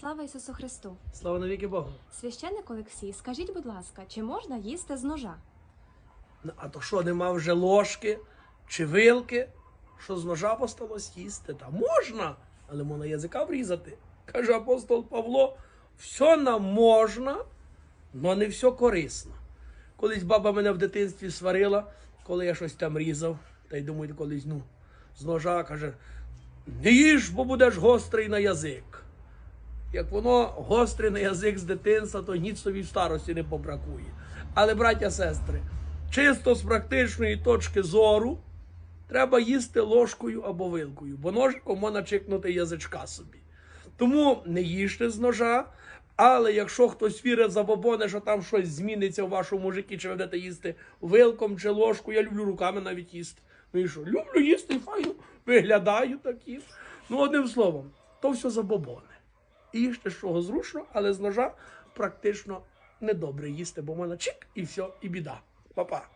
Слава Ісусу Христу! Слава навіки Богу. Священник Олексій, скажіть, будь ласка, чи можна їсти з ножа? Ну, А то що, нема вже ложки чи вилки, що з ножа посталось їсти? Та можна, але можна язика врізати. Каже апостол Павло, все нам можна, але не все корисно. Колись баба мене в дитинстві сварила, коли я щось там різав, та й думаю, колись ну, з ножа каже: не їж, бо будеш гострий на язик. Як воно гостре на язик з дитинства, то тобі в старості не побракує. Але, браття, сестри, чисто з практичної точки зору, треба їсти ложкою або вилкою, бо ножиком можна чикнути язичка собі. Тому не їжте з ножа, але якщо хтось вірить за бобони, що там щось зміниться в вашому житті, чи ви будете їсти вилком чи ложкою, я люблю руками навіть їсти. Ну і що? Люблю їсти файно виглядаю таким. Ну, одним словом, то все за бобони. І їжте, з чого зручно, але з ножа практично недобре їсти, бо в мене чик і все, і біда. Па-па.